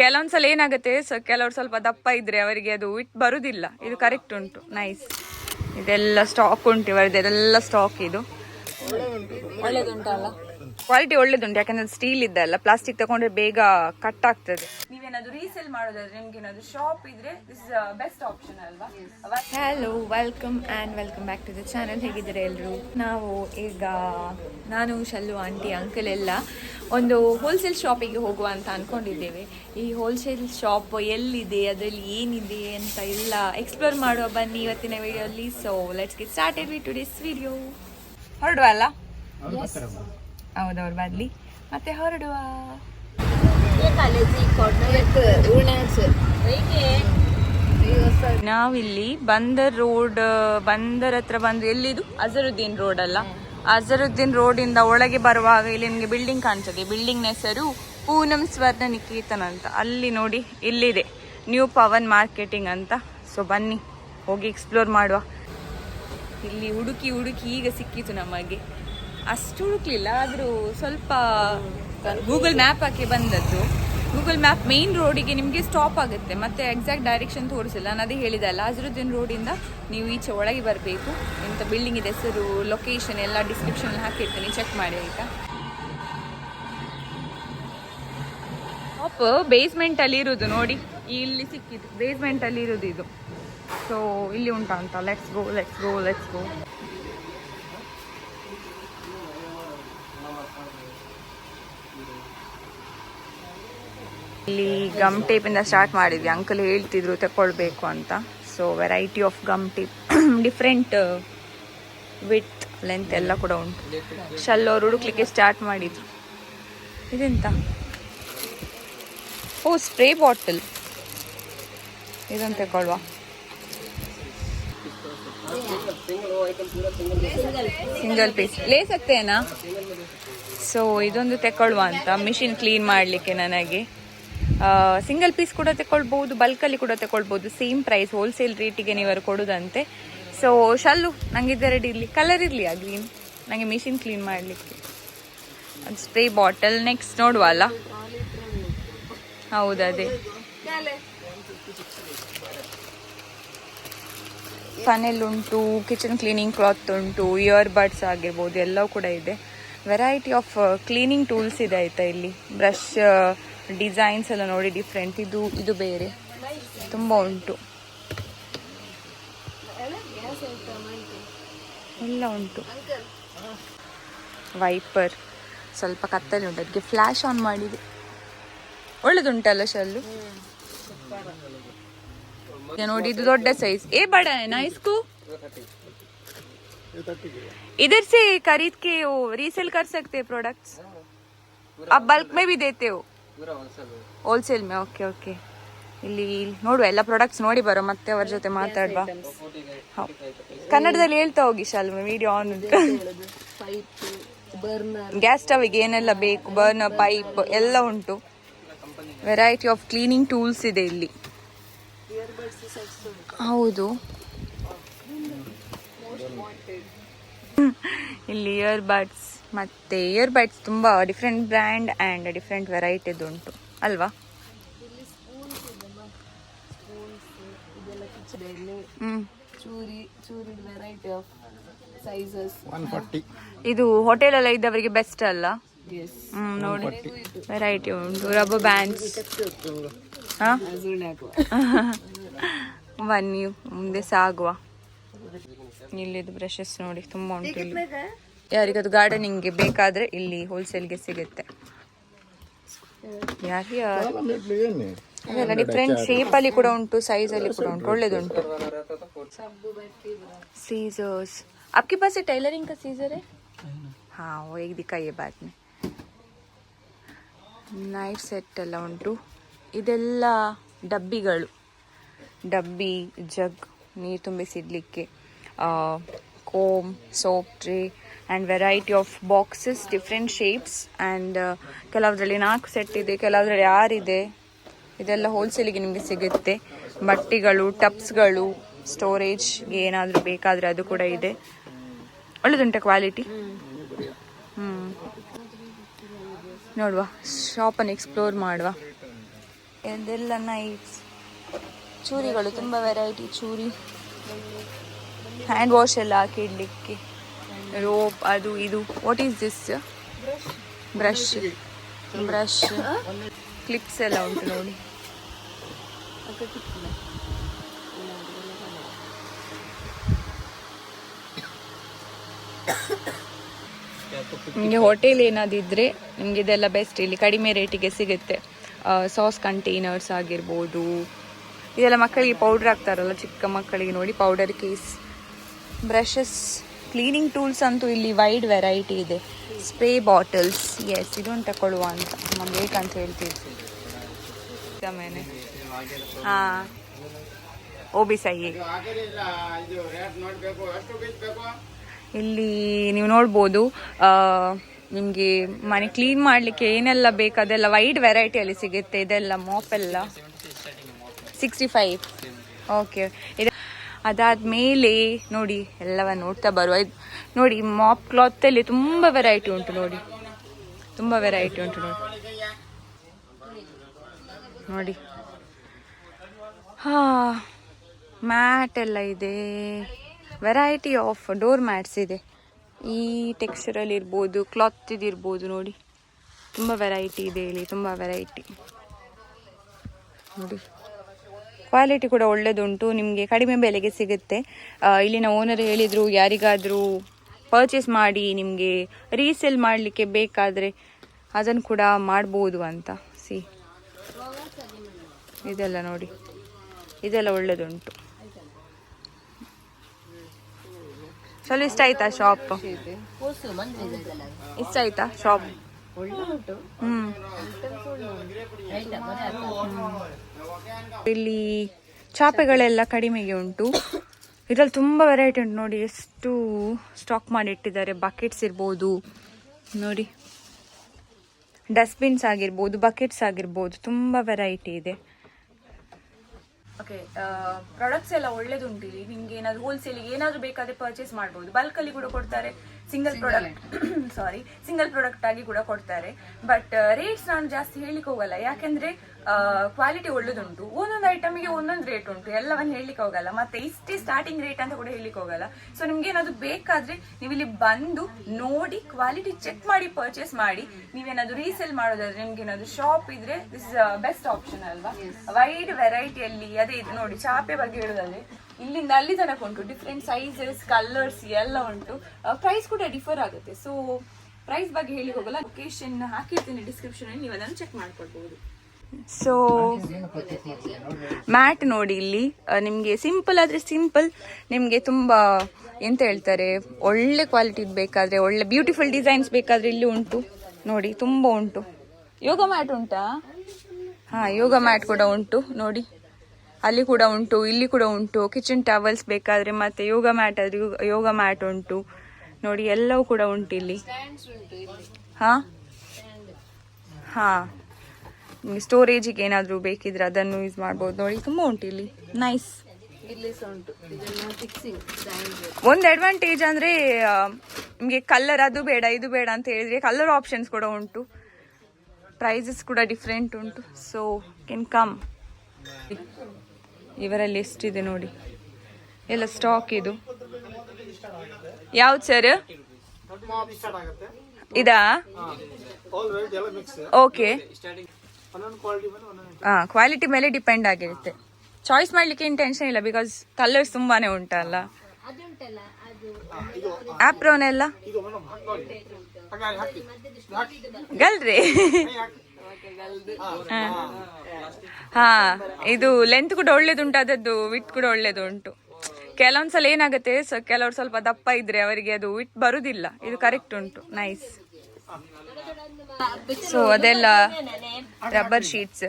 ಕೆಲವೊಂದ್ಸಲ ಏನಾಗುತ್ತೆ, ಸೊ ಕೆಲವ್ರು ಸ್ವಲ್ಪ ದಪ್ಪ ಇದ್ರೆ ಅವರಿಗೆ ಅದು ಇಟ್ಟು ಬರುದಿಲ್ಲ. ಇದು ಕರೆಕ್ಟ್ ಉಂಟು. ನೈಸ್ ಇದೆಲ್ಲ ಸ್ಟಾಕ್ ಉಂಟು ಇವರದ್ದು. ಇದೆಲ್ಲ ಸ್ಟಾಕ್ ಇದು. ಒಳ್ಳೇದುಂಟಲ್ಲ? ಕ್ವಾಲಿಟಿ ಒಳ್ಳೇದುಂಟು ಯಾಕಂದ್ರೆ ಸ್ಟೀಲ್ ಇದ್ದಲ್ಲ ಪ್ಲಾಸ್ಟಿಕ್ ತಗೊಂಡ್ರೆ ಬೇಗ ಕಟ್ ಆಗ್ತದೆ. ನೀವೇನಾದ್ರು ರೀಸೇಲ್ ಮಾಡೋದಾದ್ರೆ ನಿಮ್ಗೆ ಏನಾದ್ರು ಶಾಪ್ ಇದ್ರೆ ದಿಸ್ ಇಸ್ ಬೆಸ್ಟ್ ಆಪ್ಷನ್ ಅಲ್ವಾ? Hello welcome and welcome back to the channel ಹೇಗಿದ್ದಾರೆ ಎಲ್ಲರೂ ನಾವು ಈಗ ನಾನು ಶಲ್ಲು ಆಂಟಿ ಅಂಕಲ್ ಎಲ್ಲ ಒಂದು ಹೋಲ್ಸೇಲ್ ಶಾಪಿಗೆ ಹೋಗುವ ಅಂತ ಅಂದ್ಕೊಂಡಿದ್ದೇವೆ ಈ ಹೋಲ್ಸೇಲ್ ಶಾಪ್ ಎಲ್ಲಿದೆ ಅದರಲ್ಲಿ ಏನಿದೆ ಅಂತ ಎಲ್ಲ ಎಕ್ಸ್ಪ್ಲೋರ್ ಮಾಡುವ ಬನ್ನಿ ಇವತ್ತಿನ ವಿಡಿಯೋಲಿ so let's get started we today's video ಹೊರಡುವ ಅಲ್ಲ? ಹೌದವ್ರು ಬರ್ಲಿ. ಮತ್ತೆ ಹೊರಡುವ. ನಾವಿಲ್ಲಿ ಬಂದರ್ ರೋಡ್, ಬಂದರ್ ಹತ್ರ ಬಂದು ಎಲ್ಲಿದು? ಅಜರುದ್ದೀನ್ ರೋಡ್ ಅಲ್ಲ. ಅಜರುದ್ದೀನ್ ರೋಡ್ ಇಂದ ಒಳಗೆ ಬರುವಾಗ ಇಲ್ಲಿ ನಿಮಗೆ ಬಿಲ್ಡಿಂಗ್ ಕಾಣ್ತದೆ. ಬಿಲ್ಡಿಂಗ್ ಹೆಸರು ಪೂನಂ ಸ್ವರ್ಣ ನಿಕೇತನ ಅಂತ. ಅಲ್ಲಿ ನೋಡಿ, ಇಲ್ಲಿದೆ. ನ್ಯೂ ಪವನ್ ಮಾರ್ಕೆಟಿಂಗ್ ಅಂತ. ಸೊ ಬನ್ನಿ. ಹೋಗಿ ಎಕ್ಸ್ಪ್ಲೋರ್ ಮಾಡುವ. ಇಲ್ಲಿ ಹುಡುಕಿ ಹುಡುಕಿ ಈಗ ಸಿಕ್ಕಿತು ನಮಗೆ. ಅಷ್ಟು ಹುಡುಕ್ಲಿಲ್ಲ, ಆದರೂ ಸ್ವಲ್ಪ ಗೂಗಲ್ ಮ್ಯಾಪ್ ಹಾಕಿ ಬಂದದ್ದು. ಗೂಗಲ್ ಮ್ಯಾಪ್ ಮೇನ್ ರೋಡಿಗೆ ನಿಮಗೆ ಸ್ಟಾಪ್ ಆಗುತ್ತೆ, ಮತ್ತೆ ಎಕ್ಸಾಕ್ಟ್ ಡೈರೆಕ್ಷನ್ ತೋರಿಸಿಲ್ಲ. ನಾನು ಅದೇ ಹೇಳಿದಲ್ಲ ಅಜರುದ್ದೀನ್ ರೋಡಿಂದ ನೀವು ಈಚೆ ಒಳಗೆ ಬರಬೇಕು. ಇಂಥ ಬಿಲ್ಡಿಂಗ್ ಇದೆ, ಹೆಸರು ಲೊಕೇಶನ್ ಎಲ್ಲ ಡಿಸ್ಕ್ರಿಪ್ಷನ್ ಹಾಕಿರ್ತೀನಿ ಚೆಕ್ ಮಾಡಿ ಆಯಿತಾ? ಶಾಪ್ ಬೇಸ್ಮೆಂಟಲ್ಲಿ ಇರೋದು ನೋಡಿ. ಇಲ್ಲಿ ಸಿಕ್ಕಿದ್ದು ಬೇಸ್ಮೆಂಟಲ್ಲಿ ಇರುದು ಇದು. ಸೊ ಇಲ್ಲಿ ಉಂಟಾ ಅಂತ let's go let's go let's go ಇಲ್ಲಿ ಗಮ್ ಟೇಪಿಂದ ಸ್ಟಾರ್ಟ್ ಮಾಡಿದ್ವಿ. ಅಂಕಲ್ ಹೇಳ್ತಿದ್ರು ತಗೊಳ್ಬೇಕು ಅಂತ. So variety of gum tape different with length ಎಲ್ಲ ಕೂಡ ಉಂಟು. ಶಲ್ಲೋರು ಹುಡುಕ್ಲಿಕ್ಕೆ ಸ್ಟಾರ್ಟ್ ಮಾಡಿದ್ರು. ಇದೆಂತ? ಓ ಸ್ಪ್ರೇ ಬಾಟಲ್ ಇದನ್ನು ತಗೊಳ್ವಾ. ಸಿಂಗಲ್ ಪೀಸ್ ಲೇಸ್ ಆಗ್ತೇನಾ? ಸೊ ಇದೊಂದು ತಗೊಳ್ಳುವ ಅಂತ. ಮಿಷಿನ್ ಕ್ಲೀನ್ ಮಾಡಲಿಕ್ಕೆ ನನಗೆ. ಸಿಂಗಲ್ ಪೀಸ್ ಕೂಡ ತಗೊಳ್ಬೋದು ಬಲ್ಕಲ್ಲಿ ಕೂಡ ತಗೊಳ್ಬೋದು ಸೇಮ್ ಪ್ರೈಸ್ ಹೋಲ್ಸೇಲ್ ರೇಟಿಗೆ ನೀವರು ಕೊಡೋದಂತೆ. ಸೊ ಶಲ್ಲು ನನಗೆ ರೆಡಿ ಇರಲಿ. ಕಲರ್ ಇರಲಿ ಆ ಗ್ರೀನ್ ನನಗೆ ಮಿಷಿನ್ ಕ್ಲೀನ್ ಮಾಡಲಿಕ್ಕೆ. ಅದು ಸ್ಪ್ರೇ ಬಾಟಲ್ ನೆಕ್ಸ್ಟ್ ನೋಡುವ ಅಲ್ಲ ಹೌದು ಅದೇ ಫನೆಲ್ ಉಂಟು ಕಿಚನ್ ಕ್ಲೀನಿಂಗ್ ಕ್ಲಾತ್ ಉಂಟು ಇಯರ್ ಬಡ್ಸ್ ಆಗಿರ್ಬೋದು, ಎಲ್ಲವೂ ಕೂಡ ಇದೆ. ವೆರೈಟಿ ಆಫ್ ಕ್ಲೀನಿಂಗ್ ಟೂಲ್ಸ್ ಇದೆ ಆಯಿತಾ ಇಲ್ಲಿ. ಬ್ರಷ್ ಡಿಸೈನ್ಸ್ ಎಲ್ಲ ನೋಡಿ ಡಿಫ್ರೆಂಟ್ ಇದು ಇದು ಬೇರೆ ತುಂಬ ಉಂಟು ಎಲ್ಲ ಉಂಟು ವೈಪರ್ ಸ್ವಲ್ಪ ಕತ್ತಲೆ ಉಂಟು ಅದಕ್ಕೆ ಫ್ಲ್ಯಾಶ್ ಆನ್ ಮಾಡಿದೆ ಒಳ್ಳೇದುಂಟಲ್ಲ ಶಲ್ಲು ಈಗ ನೋಡಿ ಇದು ದೊಡ್ಡ ಸೈಜ್ ए बड़ा है ना इसको इधर से खरीद के वो रीसेल कर सकते हैं प्रोडक्ट्स आप बल्क में भी देते हो ಹೋಲ್ಸೇಲ್ ಮೇ ಓಕೆ ಓಕೆ ಇಲ್ಲಿ ನೋಡುವ ಎಲ್ಲ ಪ್ರಾಡಕ್ಟ್ಸ್ ನೋಡಿ ಬರೋ ಮತ್ತೆ ಅವ್ರ ಜೊತೆ ಮಾತಾಡುವ. ಕನ್ನಡದಲ್ಲಿ ಹೇಳ್ತಾ ಹೋಗಿ ಶಾಲ್ಮ ವಿಡಿಯೋ ಆನ್ ಉಂಟು ಗ್ಯಾಸ್ ಸ್ಟವ್ಗೆ ಏನೆಲ್ಲ ಬೇಕು? ಬರ್ನರ್ ಪೈಪ್ ಎಲ್ಲ ಉಂಟು. ವೆರೈಟಿ ಆಫ್ ಕ್ಲೀನಿಂಗ್ ಟೂಲ್ಸ್ ಇದೆ ಇಲ್ಲಿ. ಹೌದು. ಇಲ್ಲಿ ಇಯರ್ ಬಡ್ಸ್ ಮತ್ತೆ ಇಯರ್ ಬಡ್ಸ್ ತುಂಬ ಡಿಫ್ರೆಂಟ್ ಬ್ರ್ಯಾಂಡ್ ಆ್ಯಂಡ್ ಡಿಫ್ರೆಂಟ್ ವೆರೈಟಿದು ಉಂಟು ಅಲ್ವಾ? ಹ್ಮ್. ಚೂರಿ ಚೂರಿ ವೆರೈಟಿ ಆಫ್ ಸೈಜಸ್ ಇದು ಹೋಟೆಲ್ ಎಲ್ಲ ಇದ್ದವರಿಗೆ ಬೆಸ್ಟ್ ಅಲ್ಲ? ನೋಡಿ. ವೆರೈಟಿ ಉಂಟು ರಬ್ಬರ್ ಬ್ಯಾಂಡ್ಸ್ ಬನ್ನಿ ಮುಂದೆ ಸಾಗುವ. ಇಲ್ಲಿದು ಬ್ರಷಸ್ ನೋಡಿ ತುಂಬಾ ಉಂಟು ಇಲ್ಲಿ ಯಾರಿಗದು ಗಾರ್ಡನಿಂಗ್ಗೆ ಬೇಕಾದ್ರೆ ಇಲ್ಲಿ ಹೋಲ್ಸೇಲ್ಗೆ ಸಿಗುತ್ತೆ ಯಾರು ಅದೆಲ್ಲ ಡಿಫ್ರೆಂಟ್ ಶೇಪ್ ಅಲ್ಲಿ ಕೂಡ ಉಂಟು ಸೈಜ್ ಅಲ್ಲಿ ಕೂಡ ಉಂಟು ಒಳ್ಳೇದುಂಟು सीजर्स आपके पास ये टेलरिंग का सीजर है हाँ वो एक दिखाइए बाद में ನೈಫ್ ಸೆಟ್ ಎಲ್ಲ ಉಂಟು ಇದೆಲ್ಲ ಡಬ್ಬಿಗಳು ಡಬ್ಬಿ ಜಗ್ ನೀರು ತುಂಬಿಸಿಡ್ಲಿಕ್ಕೆ comb soap tray and variety of boxes different shapes and ಕೆಲವರಲ್ಲಿ ನಾಲ್ಕು ಸೆಟ್ ಇದೆ ಕೆಲವರಲ್ಲಿ ಆರಿದೆ ಇದೆಲ್ಲ ಹೋಲ್ಸೇಲಿಗೆ ನಿಮಗೆ ಸಿಗುತ್ತೆ. ಬಟ್ಟೆಗಳು ಟಪ್ಸ್ಗಳು ಸ್ಟೋರೇಜ್ಗೆ ಏನಾದರೂ ಬೇಕಾದರೆ ಅದು ಕೂಡ ಇದೆ. ಒಳ್ಳೆದುಂಟ ಕ್ವಾಲಿಟಿ ಹ್ಞೂ ನೋಡುವ ಶಾಪನ್ನು ಎಕ್ಸ್ಪ್ಲೋರ್ ಮಾಡುವ. ಇದೆಲ್ಲ ನೈಟ್ಸ್ ಚೂರಿಗಳು, ತುಂಬ ವೆರೈಟಿ ಚೂರಿ. ಹ್ಯಾಂಡ್ ವಾಶ್ ಎಲ್ಲ ಹಾಕಿಡ್ಲಿಕ್ಕೆ. ರೋಪ್ ಅದು, ಇದು. What is this brush brush clips ಎಲ್ಲ ಉಂಟು ನೋಡಿ. ನಿಮಗೆ ಹೋಟೆಲ್ ಏನಾದಿದ್ರೆ ನಿಮಗೆ ಇದೆಲ್ಲ ಬೆಸ್ಟ್ ಇಲ್ಲಿ ಕಡಿಮೆ ರೇಟಿಗೆ ಸಿಗುತ್ತೆ. ಸಾಸ್ ಕಂಟೈನರ್ಸ್ ಆಗಿರ್ಬೋದು ಇದೆಲ್ಲ ಮಕ್ಕಳಿಗೆ ಪೌಡ್ರ್ ಹಾಕ್ತಾರಲ್ಲ, ಚಿಕ್ಕ ಮಕ್ಕಳಿಗೆ ನೋಡಿ powder case brushes cleaning tools ಅಂತೂ ಇಲ್ಲಿ ವೈಡ್ ವೆರೈಟಿ ಇದೆ. ಸ್ಪ್ರೇ ಬಾಟಲ್ಸ್ ಎಸ್ ಇದೊಂದು ತಗೊಳ್ಳುವ ಅಂತ ನಮ್ಗೆ ಬೇಕಂತ ಹೇಳ್ತಿದ್ವಿ ಆಮೇಲೆ ಹಾಂ. ಓ ಬಿ ಸೈ ಇಲ್ಲಿ ನೀವು ನೋಡ್ಬೋದು ನಿಮಗೆ ಮನೆ ಕ್ಲೀನ್ ಮಾಡಲಿಕ್ಕೆ ಏನೆಲ್ಲ ಬೇಕು ಅದೆಲ್ಲ ವೈಡ್ ವೆರೈಟಿಯಲ್ಲಿ ಸಿಗುತ್ತೆ. ಇದೆಲ್ಲ ಮೋಪೆಲ್ಲ ಸಿಕ್ಸ್ಟಿ ಫೈವ್ ಓಕೆ ಇದು ಅದಾದಮೇಲೆ ನೋಡಿ ಎಲ್ಲವ ನೋಡ್ತಾ ಬರುವ ಇದು. ನೋಡಿ ಮಾಪ್ ಕ್ಲಾತಲ್ಲಿ ತುಂಬ ವೆರೈಟಿ ಉಂಟು ನೋಡಿ. ತುಂಬ ವೆರೈಟಿ ಉಂಟು ನೋಡಿ. ನೋಡಿ. ಹಾ ಮ್ಯಾಟ್ ಎಲ್ಲ ಇದೆ. ವೆರೈಟಿ ಆಫ್ ಡೋರ್ ಮ್ಯಾಟ್ಸ್ ಇದೆ. ಈ ಟೆಕ್ಸ್ಚರಲ್ಲಿ ಇರ್ಬೋದು ಕ್ಲಾತ್ ಇದಿರ್ಬೋದು ನೋಡಿ. ತುಂಬ ವೆರೈಟಿ ಇದೆ ಇಲ್ಲಿ, ತುಂಬ ವೆರೈಟಿ ನೋಡಿ. ಕ್ವಾಲಿಟಿ ಕೂಡ ಒಳ್ಳೆಯದುಂಟು ನಿಮಗೆ ಕಡಿಮೆ ಬೆಲೆಗೆ ಸಿಗುತ್ತೆ. ಇಲ್ಲಿನ ಓನರ್ ಹೇಳಿದರು, ಯಾರಿಗಾದರೂ ಪರ್ಚೇಸ್ ಮಾಡಿ ನಿಮಗೆ ರೀಸೇಲ್ ಮಾಡಲಿಕ್ಕೆ ಬೇಕಾದರೆ ಅದನ್ನು ಕೂಡ ಮಾಡ್ಬೋದು ಅಂತ. ಸಿ ಇದೆಲ್ಲ ನೋಡಿ. ಇದೆಲ್ಲ ಒಳ್ಳೆಯದುಂಟು ಸ್ವಲ್ಪ ಇಷ್ಟ ಆಯ್ತಾ ಶಾಪ್ ಇಷ್ಟ ಆಯ್ತಾ ಶಾಪ್ ಇಲ್ಲಿ ಚಾಪೆಗಳೆಲ್ಲ ಕಡಿಮೆಗೆ ಉಂಟು. ಇದ್ರಲ್ಲಿ ತುಂಬ ವೆರೈಟಿ ಉಂಟು. ನೋಡಿ ಎಷ್ಟು ಸ್ಟಾಕ್ ಮಾಡಿಟ್ಟಿದ್ದಾರೆ. ಬಕೆಟ್ಸ್ ಇರ್ಬೋದು. ನೋಡಿ. ಡಸ್ಟ್ಬಿನ್ಸ್ ಆಗಿರ್ಬೋದು ಬಕೆಟ್ಸ್ ಆಗಿರ್ಬೋದು. ತುಂಬ ವೆರೈಟಿ ಇದೆ. ಓಕೆ ಪ್ರಾಡಕ್ಟ್ಸ್ ಎಲ್ಲ ಒಳ್ಳೇದುಂಟು ಇಲ್ಲಿ. ನಿಮ್ಗೆ ಏನಾದ್ರು ಹೋಲ್ಸೇಲಿಗೆ ಏನಾದ್ರು ಬೇಕಾದ್ರೆ ಪರ್ಚೇಸ್ ಮಾಡ್ಬೋದು. ಬಲ್ಕಲ್ಲಿ ಕೂಡ ಕೊಡ್ತಾರೆ. Single product sorry single product ಆಗಿ ಕೂಡ ಕೊಡ್ತಾರೆ. ಬಟ್ ರೇಟ್ಸ್ ನಾನು ಜಾಸ್ತಿ ಹೇಳಿಕ್ಕೆ ಹೋಗಲ್ಲ. ಯಾಕೆಂದ್ರೆ ಕ್ವಾಲಿಟಿ ಒಳ್ಳೇದುಂಟು. ಒಂದೊಂದು ಐಟಮಿಗೆ ಒಂದೊಂದು ರೇಟ್ ಉಂಟು. ಎಲ್ಲವನ್ನು ಹೇಳಲಿಕ್ಕೆ ಹೋಗಲ್ಲ. ಮತ್ತೆ ಇಷ್ಟೇ ಸ್ಟಾರ್ಟಿಂಗ್ ರೇಟ್ ಅಂತ ಕೂಡ ಹೇಳಲಿಕ್ಕೆ ಹೋಗಲ್ಲ. ಸೊ ನಿಮ್ಗೆ ಏನಾದ್ರು ಬೇಕಾದ್ರೆ ನೀವು ಇಲ್ಲಿ ಬಂದು ನೋಡಿ ಕ್ವಾಲಿಟಿ ಚೆಕ್ ಮಾಡಿ ಪರ್ಚೇಸ್ ಮಾಡಿ ನೀವೇನಾದ್ರು ರೀಸೇಲ್ ಮಾಡೋದಾದ್ರೆ ನಿಮ್ಗೆ ಏನಾದ್ರು ಶಾಪ್ ಇದ್ರೆ ದಿಸ್ ಬೆಸ್ಟ್ ಆಪ್ಷನ್ ಅಲ್ವಾ? ವೈಡ್ ವೆರೈಟಿಯಲ್ಲಿ ಅದೇ ಇದು ನೋಡಿ ಚಾಪೆ ಬಗ್ಗೆ ಹೇಳೋದಾದ್ರೆ ಇಲ್ಲಿಂದ ಅಲ್ಲಿ ತನಕ ಉಂಟು. ಡಿಫ್ರೆಂಟ್ ಸೈಜಸ್ ಕಲರ್ಸ್ ಎಲ್ಲ ಉಂಟು. ಪ್ರೈಸ್ ಕೂಡ ಡಿಫರ್ ಆಗುತ್ತೆ. ಸೊ ಪ್ರೈಸ್ ಬಗ್ಗೆ ಹೇಳಿ ಹೋಗಲ್ಲ. ಲೊಕೇಶನ್ ಹಾಕಿರ್ತೀನಿ ಡಿಸ್ಕ್ರಿಪ್ಷನ್ ನೀವು ಅದನ್ನು ಚೆಕ್ ಮಾಡ್ಕೊಳ್ಬಹುದು. ಸೊ ಮ್ಯಾಟ್ ನೋಡಿ ಇಲ್ಲಿ. ನಿಮಗೆ ಸಿಂಪಲ್ ಆದ್ರೆ ಸಿಂಪಲ್ ನಿಮಗೆ ತುಂಬಾ ಎಂತ ಹೇಳ್ತಾರೆ ಒಳ್ಳೆ ಕ್ವಾಲಿಟಿ ಬೇಕಾದ್ರೆ ಒಳ್ಳೆ ಬ್ಯೂಟಿಫುಲ್ ಡಿಸೈನ್ಸ್ ಬೇಕಾದ್ರೆ ಇಲ್ಲಿ ಉಂಟು. ನೋಡಿ ತುಂಬಾ ಉಂಟು. ಯೋಗ ಮ್ಯಾಟ್ ಉಂಟಾ? ಹಾ ಯೋಗ ಮ್ಯಾಟ್ ಕೂಡ ಉಂಟು. ನೋಡಿ. ಅಲ್ಲಿ ಕೂಡ ಉಂಟು ಇಲ್ಲಿ ಕೂಡ ಉಂಟು. ಕಿಚನ್ ಟವಲ್ಸ್ ಬೇಕಾದ್ರೆ ಮತ್ತೆ ಯೋಗ ಮ್ಯಾಟ್ ಆದ್ರೆ ಯೋಗ- ಮ್ಯಾಟ್ ಉಂಟು. ನೋಡಿ ಎಲ್ಲವೂ ಕೂಡ ಉಂಟು ಇಲ್ಲಿ. ಹಾ? ಹಾ. ನಿಮಗೆ ಸ್ಟೋರೇಜಿಗೆ ಏನಾದರೂ ಬೇಕಿದ್ರೆ ಅದನ್ನು ಯೂಸ್ ಮಾಡ್ಬೋದು. ನೋಡಿ ತುಂಬ ಉಂಟು ಇಲ್ಲಿ. ನೈಸ್ ಒಂದು ಅಡ್ವಾಂಟೇಜ್ ಅಂದರೆ ನಿಮಗೆ ಕಲರ್ ಅದು ಬೇಡ ಇದು ಬೇಡ ಅಂತ ಹೇಳಿದ್ರೆ ಕಲರ್ ಆಪ್ಷನ್ಸ್ ಕೂಡ ಉಂಟು. ಪ್ರೈಸಸ್ ಕೂಡ ಡಿಫ್ರೆಂಟ್ ಉಂಟು. ಸೊ ಕೆನ್ ಕಮ್ ಇವರಲ್ಲಿ ಎಷ್ಟಿದೆ ನೋಡಿ. ಎಲ್ಲ ಸ್ಟಾಕ್ ಇದು. ಯಾವ್ದು ಸರ್ ಇದಾ? ಓಕೆ ಹಾಂ ಕ್ವಾಲಿಟಿ ಮೇಲೆ ಡಿಪೆಂಡ್ ಆಗಿರುತ್ತೆ. ಚಾಯ್ಸ್ ಮಾಡ್ಲಿಕ್ಕೆ ಏನು ಟೆನ್ಷನ್ ಇಲ್ಲ ಬಿಕಾಸ್ ಕಲರ್ಸ್ ತುಂಬಾನೇ ಉಂಟಲ್ಲ ಆಪ್ರೋನೆಲ್ಲ ಗಲ್ರಿ. ಹಾ ಇದು ಲೆಂತ್ ಕೂಡ ಒಳ್ಳೇದುಂಟು ಅದದ್ದು ವಿಟ್ ಕೂಡ ಒಳ್ಳೇದುಂಟು. ಕೆಲವೊಂದ್ಸಲ ಏನಾಗುತ್ತೆ ಸೊ ಕೆಲವ್ರು ಸ್ವಲ್ಪ ದಪ್ಪ ಇದ್ರೆ ಅವರಿಗೆ ಅದು ವಿಟ್ ಬರುದಿಲ್ಲ. ಇದು ಕರೆಕ್ಟ್ ಉಂಟು ನೈಸ್ ಸೊ ಅದೆಲ್ಲ ರಬ್ಬರ್ ಶೀಟ್ಸ್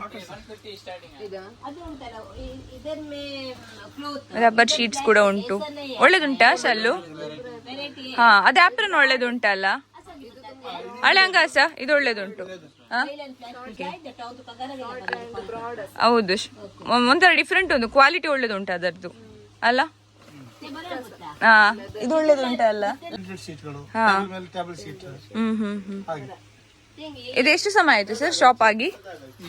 ರಬ್ಬರ್ ಶೀಟ್ಸ್ ಕೂಡ ಉಂಟು. ಒಳ್ಳೇದುಂಟಾ ಶಲ್ಲು? ಹಾ ಅದೇ ಆಪ್ರನ್ ಒಳ್ಳೇದುಂಟಲ್ಲ? ಹಳೆ ಅಂಗಾಸ ಇದು ಒಳ್ಳೇದುಂಟು. ಹೌದು. ಒಂಥರ ಡಿಫ್ರೆಂಟ್ ಒಂದು ಕ್ವಾಲಿಟಿ ಒಳ್ಳೇದುಂಟು ಅದರದ್ದು ಅಲ್ಲ? ಹಾ ಇದು ಒಳ್ಳೇದುಂಟಲ್ಲ ಅಲ್ಲ? ಹಾ. ಹ್ಮ್ ಹ್ಮ್ ಹ್ಮ್. ಇದು ಎಷ್ಟು ಸಮಯ ಆಯ್ತು ಸರ್ ಶಾಪ್ ಆಗಿ?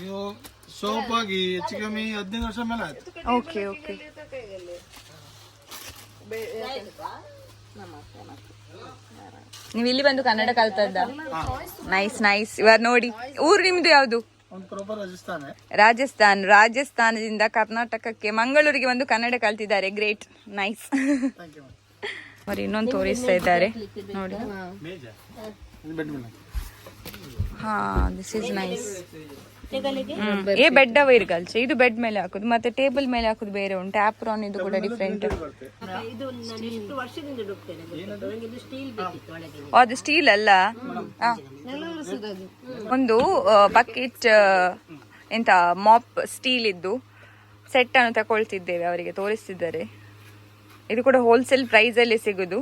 ಶಾಪ್ ಸೋಪ್ ಆಗಿ ಹೆಚ್ಚು ಕಮ್ಮಿ ಹದಿನೈದು ವರ್ಷ ಮೇಲೆ ಆಯ್ತು. ಓಕೆ ಓಕೆ ನೀವು ಇಲ್ಲಿ ಬಂದು ಕನ್ನಡ ಕಲ್ತದ್ದ? ನೈಸ್ ನೈಸ್ ಇವಾಗ ನೋಡಿ. ಊರು ನಿಮ್ದು ಯಾವುದು? ರಾಜಸ್ಥಾನ. ರಾಜಸ್ಥಾನ್. ರಾಜಸ್ಥಾನದಿಂದ ಕರ್ನಾಟಕಕ್ಕೆ ಮಂಗಳೂರಿಗೆ ಬಂದು ಕನ್ನಡ ಕಲ್ತಿದ್ದಾರೆ. ಗ್ರೇಟ್ ನೈಸ್ మరి ಇನ್ನೊಂದು ತೋರಿಸ್ತಾ ಇದ್ದಾರೆ. ನೋಡಿ. ಹಾ this is nice a bed ಅವ ಇರ್ಗಲ್ಚ ಇದು ಬೆಡ್ ಮೇಲೆ ಹಾಕುದು. ಮತ್ತೆ ಟೇಬಲ್ ಮೇಲೆ ಹಾಕುದು ಬೇರೆ ಉಂಟು. ಆಪ್ರಾನ್ ಇದು ಕೂಡ ಡಿಫ್ರೆಂಟ್ ಅದು ಸ್ಟೀಲ್ ಅಲ್ಲ. ಒಂದು ಬಕೆಟ್ ಎಂತ ಮಾಪ್ ಸ್ಟೀಲ್ ಇದ್ದು ಸೆಟ್ ಅನ್ನು ತಗೊಳ್ತಿದ್ದೇವೆ ಅವರಿಗೆ ತೋರಿಸ್ತಿದ್ದಾರೆ. ಇದು ಕೂಡ ಹೋಲ್ಸೇಲ್ ಪ್ರೈಸ್ ಅಲ್ಲಿ ಸಿಗುದು.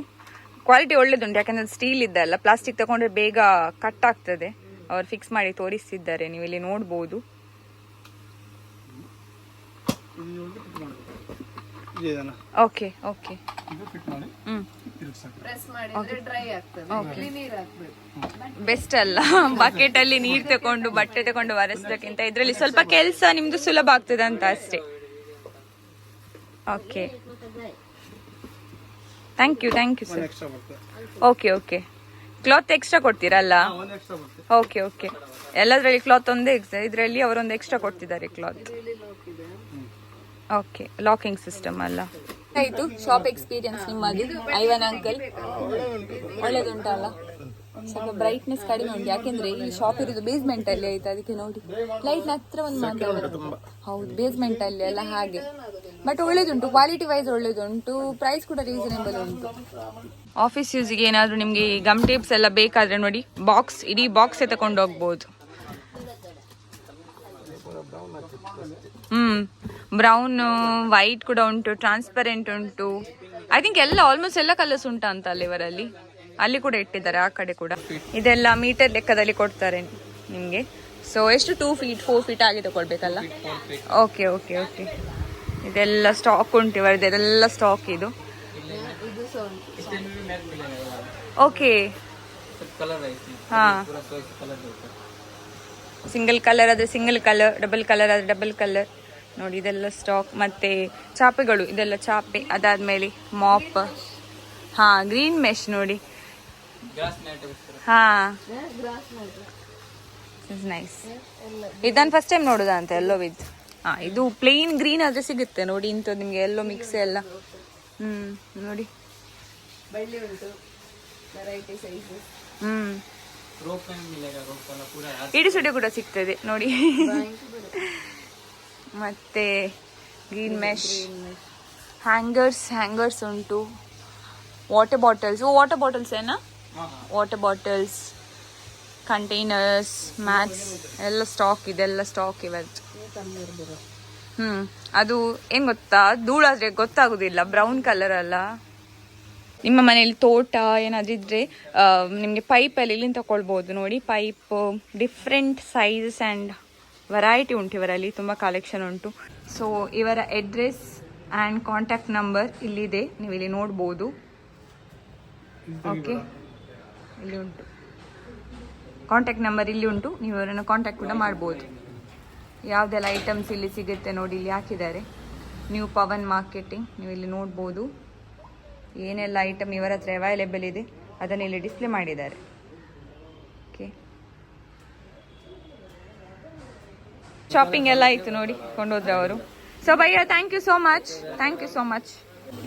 ಕ್ವಾಲಿಟಿ ಒಳ್ಳೇದುಂಟು ಯಾಕಂದ್ರೆ ಸ್ಟೀಲ್ ಇದ್ದಲ್ಲ. ಪ್ಲಾಸ್ಟಿಕ್ ತಗೊಂಡ್ರೆ ಬೇಗ ಕಟ್ ಆಗ್ತದೆ. ಅವ್ರು ಫಿಕ್ಸ್ ಮಾಡಿ ತೋರಿಸ್ತಿದ್ದಾರೆ ನೀವು ಇಲ್ಲಿ ನೋಡ್ಬೋದು ಓಕೆ ಓಕೆ ಇದು ಫಿಟ್ ಮಾಡಿ ಹ್ಮ್. ತಿರುಗಿಸಕ್ಕೆ. ಪ್ರೆಸ್ ಮಾಡಿದ್ರೆ ಡ್ರೈ ಆಗ್ತದೆ. ನೀರು ಹಾಕ್ಬೇಕು. ಬೆಸ್ಟ್ ಅಲ್ಲ ಬಕೆಟ್ ಅಲ್ಲಿ ನೀರ್ ತಕೊಂಡು ಬಟ್ಟೆ ತಕೊಂಡು ಒರೆಸೋದಕ್ಕಿಂತ ಇದ್ರಲ್ಲಿ ಸ್ವಲ್ಪ ಕೆಲಸ ನಿಮ್ದು ಸುಲಭ ಆಗ್ತದೆ ಅಂತ ಅಷ್ಟೇ. Okay thank you thank you sir okay okay cloth extra ಕೊಡ್ತೀರಲ್ಲ? Okay okay ಎಲ್ಲದರಲ್ಲಿ ಕ್ಲಾತ್ ಒಂದೇ ಎಕ್ಸ್ಟ್ರಾ ಇದರಲ್ಲಿ ಅವರೊಂದು ಎಕ್ಸ್ಟ್ರಾ ಕೊಡ್ತಿದ್ದಾರೆ ಕ್ಲಾತ್ ಓಕೆ ಲಾಕಿಂಗ್ ಸಿಸ್ಟಮ್ ಅಲ್ಲ. ಆಯ್ತು ಶಾಪ್ ಎಕ್ಸ್ಪೀರಿಯನ್ಸ್ ನಿಮ್ಮದು ಐವನ್ ಅಂಕಲ್ ಒಳ್ಳೇದುಂಟಲ್ಲ? ಸ್ವಲ್ಪ ಬ್ರೈಟ್ನೆಸ್ ಕಡಿಮೆ ಉಂಟು. ಯಾಕೆಂದ್ರೆ ಈ ಶಾಪ್ ಇರೋದು ಬೇಸ್ಮೆಂಟ್ ಅಲ್ಲಿ ಆಯ್ತು ಅದಕ್ಕೆ ನೋಡಿ. ಲೈಟ್ ಹತ್ರ ಒಂದು ಮಾತಾಡೋದು ಹೌದು ಬೇಸ್ಮೆಂಟ್ ಅಲ್ಲಿ ಎಲ್ಲ ಹಾಗೆ. ಬಟ್ ಒಳ್ಳೇದುಂಟು ಕ್ವಾಲಿಟಿ ವೈಸ್ ಒಳ್ಳೇದುಂಟು. ಪ್ರೈಸ್ ಕೂಡ ರೀಸನೇಬಲ್ ಉಂಟು. ಆಫೀಸ್ ಯೂಸಿಗೆ ಏನಾದರೂ ನಿಮಗೆ ಗಮ್ ಟೇಪ್ಸ್ ಎಲ್ಲ ಬೇಕಾದರೆ ನೋಡಿ ಬಾಕ್ಸ್ ಇಡೀ ಬಾಕ್ಸೇ ತಗೊಂಡು ಹೋಗ್ಬೋದು. ಹ್ಮ್ ಬ್ರೌನ್ ವೈಟ್ ಕೂಡ ಉಂಟು ಟ್ರಾನ್ಸ್ಪರೆಂಟ್ ಉಂಟು. ಐ ಥಿಂಕ್ ಎಲ್ಲ ಆಲ್ಮೋಸ್ಟ್ ಎಲ್ಲ ಕಲರ್ಸ್ ಉಂಟಾ ಅಂತ ಅಲ್ಲಿ ಇವರಲ್ಲಿ. ಅಲ್ಲಿ ಕೂಡ ಇಟ್ಟಿದ್ದಾರೆ ಆ ಕಡೆ ಕೂಡ. ಇದೆಲ್ಲ ಮೀಟರ್ ಲೆಕ್ಕದಲ್ಲಿ ಕೊಡ್ತಾರೆ ನಿಮಗೆ. ಸೊ ಎಷ್ಟು? ಟೂ ಫೀಟ್ ಫೋರ್ ಫೀಟ್ ಆಗಿ ತಗೊಳ್ಬೇಕಲ್ಲ ಓಕೆ ಓಕೆ ಓಕೆ ಇದೆಲ್ಲ ಸ್ಟಾಕ್ ಉಂಟು ಇವರದ್ದು ಇದೆಲ್ಲ ಸ್ಟಾಕ್ ಇದು. ಓಕೆ ಹಾ. ಸಿಂಗಲ್ ಕಲರ್ ಆದ್ರೆ ಸಿಂಗಲ್ ಕಲರ್ ಡಬಲ್ ಕಲರ್ ಆದ್ರೆ ಡಬಲ್ ಕಲರ್ ನೋಡಿ ಇದೆಲ್ಲ ಸ್ಟಾಕ್ ಮತ್ತೆ ಚಾಪೆಗಳು ಇದೆಲ್ಲ ಚಾಪೆ. ಅದಾದ್ಮೇಲೆ ಮಾಪ್ ಹಾ ಗ್ರೀನ್ ಮೆಶ್ ನೋಡಿ. ಹಾ. ಇಸ್ ನೈಸ್ ಇದನ್ನ ಫಸ್ಟ್ ಟೈಮ್ ನೋಡೋದಾ ಅಂತ ಎಲ್ಲೋ ವಿತ್ ಹಾ ಇದು ಪ್ಲೇನ್ ಗ್ರೀನ್ ಆದ್ರೆ ಸಿಗುತ್ತೆ. ನೋಡಿ ಇಂಥದ್ದು ನಿಮಗೆ ಎಲ್ಲೋ ಮಿಕ್ಸ್ ಎಲ್ಲ. ಹ್ಮ್ ನೋಡಿ. ಬಳ್ಳಿ ಉಂಟು ವೆರೈಟಿ ಸೈಜಸ್ ಹ್ಮ್. ಇಡೀ ಸುಡಿ ಕೂಡ ಸಿಗ್ತದೆ ನೋಡಿ. ಮತ್ತೆ ಗ್ರೀನ್ ಮೆಶ್ ಹ್ಯಾಂಗರ್ಸ್ ಹ್ಯಾಂಗರ್ಸ್ ಉಂಟು. ವಾಟರ್ ಬಾಟಲ್ಸ್ ಓ ವಾಟರ್ ಬಾಟಲ್ಸ್ ಏನಾ? ವಾಟರ್ ಬಾಟಲ್ಸ್ ಕಂಟೈನರ್ಸ್ ಮ್ಯಾಟ್ಸ್ ಎಲ್ಲ ಸ್ಟಾಕ್ ಇದೆಲ್ಲ ಸ್ಟಾಕ್ ಇವತ್ತು ಹ್ಮ್. ಅದು ಏನ್ ಗೊತ್ತಾ? ಧೂಳಾದ್ರೆ ಗೊತ್ತಾಗುದಿಲ್ಲ ಬ್ರೌನ್ ಕಲರ್ ಅಲ್ಲ. ನಿಮ್ಮ ಮನೆಯಲ್ಲಿ ತೋಟ ಏನಾದರೂ ಇದ್ದರೆ ನಿಮಗೆ ಪೈಪಲ್ಲಿ ಇಲ್ಲಿಂದ ತಗೊಳ್ಬೋದು ನೋಡಿ pipe different sizes and variety ಉಂಟು ಇವರಲ್ಲಿ ತುಂಬ ಕಲೆಕ್ಷನ್ ಉಂಟು. ಸೊ ಇವರ ಅಡ್ರೆಸ್ ಆ್ಯಂಡ್ ಕಾಂಟ್ಯಾಕ್ಟ್ ನಂಬರ್ ಇಲ್ಲಿದೆ ನೀವು ಇಲ್ಲಿ ನೋಡ್ಬೋದು ಓಕೆ ಇಲ್ಲಿ ಉಂಟು. ಕಾಂಟ್ಯಾಕ್ಟ್ ನಂಬರ್ ಇಲ್ಲಿ ಉಂಟು ನೀವು ಇವರನ್ನು ಕಾಂಟ್ಯಾಕ್ಟ್ ಕೂಡ ಮಾಡ್ಬೋದು. ಯಾವುದೆಲ್ಲ ಐಟಮ್ಸ್ ಇಲ್ಲಿ ಸಿಗುತ್ತೆ ನೋಡಿ ಇಲ್ಲಿ ಹಾಕಿದ್ದಾರೆ. ನ್ಯೂ ಪವನ್ ಮಾರ್ಕೆಟಿಂಗ್ ನೀವು ಇಲ್ಲಿ ನೋಡ್ಬೋದು. ಏನೆಲ್ಲ ಐಟಮ್ ಇವರ ಹತ್ರ ಅವೈಲೇಬಲ್ ಇದೆ, ಅದನ್ನು ಇಲ್ಲಿ ಡಿಸ್ಪ್ಲೇ ಮಾಡಿದ್ದಾರೆ. ಓಕೆ ಶಾಪಿಂಗ್ ಎಲ್ಲ ಆಯಿತು ನೋಡಿ, ಕೊಂಡೋದ್ರು ಅವರು. So bhaiya thank you so much thank you so much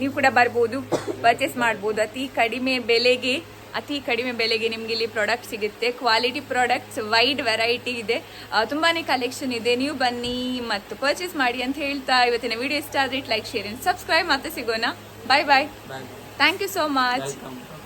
ನೀವು ಕೂಡ ಬರ್ಬೋದು ಪರ್ಚೇಸ್ ಮಾಡ್ಬೋದು. ಅತಿ ಕಡಿಮೆ ಬೆಲೆಗೆ, ಅತಿ ಕಡಿಮೆ ಬೆಲೆಗೆ ನಿಮ್ಗೆ ಇಲ್ಲಿ ಪ್ರಾಡಕ್ಟ್ ಸಿಗುತ್ತೆ. ಕ್ವಾಲಿಟಿ ಪ್ರಾಡಕ್ಟ್ಸ್ ವೈಡ್ ವೆರೈಟಿ ಇದೆ. ತುಂಬಾನೇ ಕಲೆಕ್ಷನ್ ಇದೆ. ನೀವು ಬನ್ನಿ ಮತ್ತು ಪರ್ಚೇಸ್ ಮಾಡಿ ಅಂತ ಹೇಳ್ತಾ, ಇವತ್ತಿನ ವಿಡಿಯೋ ಇಷ್ಟ ಆದ್ರೆ ಲೈಕ್ ಶೇರ್ ಸಬ್ಸ್ಕ್ರೈಬ್ ಮತ್ತೆ ಸಿಗೋಣ. Bye bye. Thank you so much. Welcome.